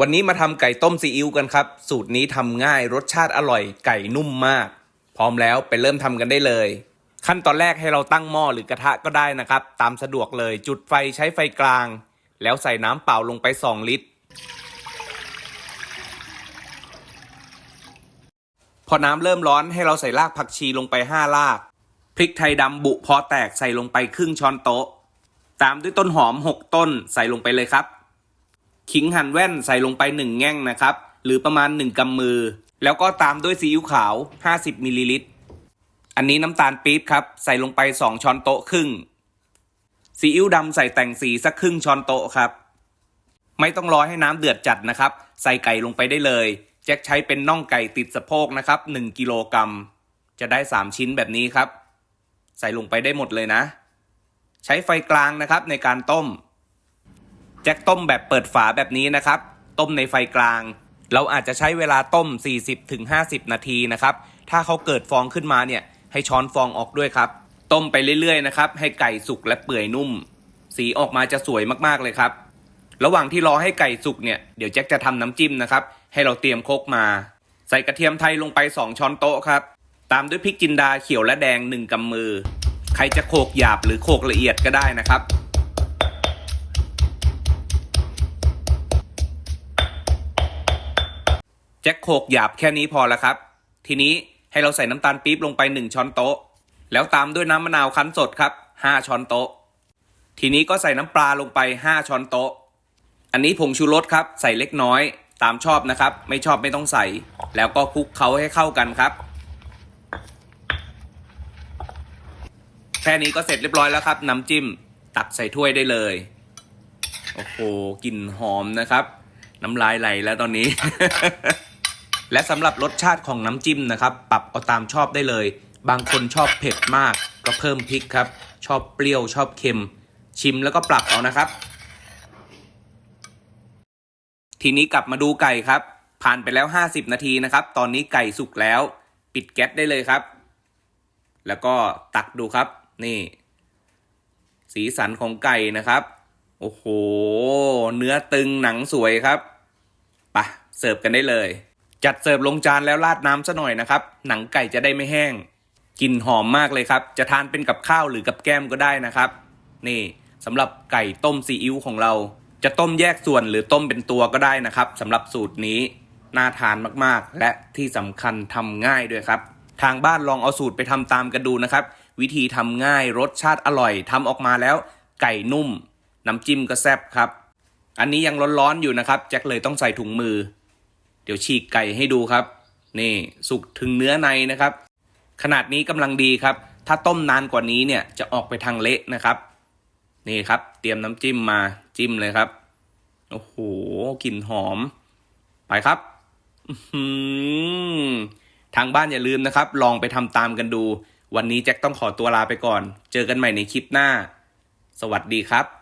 วันนี้มาทำไก่ต้มซีอิ๊วกันครับ สูตรนี้ทำง่ายรสชาติอร่อยไก่นุ่มมาก พร้อมแล้วไปเริ่มทำกันได้เลย ขั้นตอนแรกให้เราตั้งหม้อหรือกระทะก็ได้นะครับ ตามสะดวกเลยจุดไฟใช้ไฟกลาง แล้วใส่น้ำเปล่าลงไป 2 ลิตร พอน้ำเริ่มร้อนให้เราใส่รากผักชีลงไป 5 ราก พริกไทยดำบุพอแตกใส่ลงไปครึ่งช้อนโต๊ะ ตามด้วยต้นหอม 6 ต้นใส่ลงไปเลยครับ ขิงหั่นแว่นใส่ลงไป 1 แง่งนะครับ หรือประมาณ 1กำมือ แล้วก็ตามด้วยซีอิ๊วขาว 50มิลลิลิตรอันนี้น้ำตาลปี๊บครับ ใส่ลงไป 2 ช้อนโต๊ะครึ่งซีอิ๊วดำใส่แต่งสีสักครึ่งช้อนโต๊ะครับ ไม่ต้องรอให้น้ำเดือดจัดนะครับ ใส่ไก่ลงไปได้เลยแจ็คใช้เป็นน่องไก่ติดสะโพกนะครับ 1กิโลกรัมจะได้ 3 ชิ้นแบบนี้ครับ ใส่ลงไปได้หมดเลยนะ ใช้ไฟกลางนะครับในการต้ม แจ็คต้มแบบเปิดฝาแบบนี้นะครับ ต้มในไฟกลาง เราอาจจะใช้เวลาต้ม 40-50 นาทีนะครับ ถ้าเขาเกิดฟองขึ้นมาเนี่ย ให้ช้อนฟองออกด้วยครับ ต้มไปเรื่อยๆนะครับ ให้ไก่สุกและเปื่อยนุ่ม สีออกมาจะสวยมากๆเลยครับ ระหว่างที่รอให้ไก่สุกเนี่ย เดี๋ยวแจ็คจะทำน้ำจิ้มนะครับ ให้เราเตรียมโคกมา ใส่กระเทียมไทยลงไป 2 ช้อนโต๊ะครับ ตามด้วยพริกจินดาเขียวและแดง 1กำมือ ใครจะโขกหยาบหรือโขกละเอียดก็ได้นะครับ จ็คโขกหยาบแค่นี้พอแล้วครับ ทีนี้ให้เราใส่น้ำตาลปี๊บลงไป 1 ช้อนโต๊ะ แล้วตามด้วยน้ำมะนาวคั้นสดครับ 5 ช้อนโต๊ะ ทีนี้ก็ใส่น้ำปลาลงไป 5 ช้อนโต๊ะ อันนี้ผงชูรสครับ ใส่เล็กน้อย ตามชอบนะครับ ไม่ชอบไม่ต้องใส่ แล้วก็คลุกเคล้าให้เข้ากันครับ แค่นี้ก็เสร็จเรียบร้อยแล้วครับ น้ำจิ้มตักใส่ถ้วยได้เลย โอ้โหกลิ่นหอมนะครับ น้ำลายไหลแล้วตอนนี้ และสำหรับรสชาติของน้ำจิ้มนะครับ ปรับเอาตามชอบได้เลย บางคนชอบเผ็ดมาก ก็เพิ่มพริกครับ ชอบเปรี้ยวชอบเค็ม ชิมแล้วก็ปรับเอานะครับ ทีนี้กลับมาดูไก่ครับ ผ่านไปแล้ว 50 นาทีนะครับ ตอนนี้ไก่สุกแล้ว ปิดแก๊สได้เลยครับ แล้วก็ตักดูครับ นี่ สีสันของไก่นะครับ โอ้โห เนื้อตึงหนังสวยครับปะเสิร์ฟกันได้เลย จัดเสิร์ฟลงจานแล้วราดน้ำซะหน่อยนะครับ หนังไก่จะได้ไม่แห้งกลิ่นหอมมากเลยครับ จะทานเป็นกับข้าวหรือกับแก้มก็ได้นะครับ นี่สำหรับไก่ต้มซีอิ๊วของเรา จะต้มแยกส่วนหรือต้มเป็นตัวก็ได้นะครับสำหรับสูตรนี้น่าทานมากๆ และที่สำคัญทำง่ายด้วยครับ ทางบ้านลองเอาสูตรไปทำตามกันดูนะครับ วิธีทำง่ายรสชาติอร่อยทำออกมาแล้ว ไก่นุ่ม น้ำจิ้มก็แซ่บครับ อันนี้ยังร้อนๆอยู่นะครับแจ็คเลยต้องใส่ถุงมือ เดี๋ยวฉีกไก่ให้ดูครับ นี่สุกถึงเนื้อในนะครับ ขนาดนี้กำลังดีครับ ถ้าต้มนานกว่านี้เนี่ยจะออกไปทางเละนะครับ นี่ครับ เตรียมน้ำจิ้มมาจิ้มเลยครับ โอ้โหกลิ่นหอม ไปครับทางบ้านอย่าลืมนะครับ ลองไปทำตามกันดู วันนี้แจ็คต้องขอตัวลาไปก่อน เจอกันใหม่ในคลิปหน้า สวัสดีครับ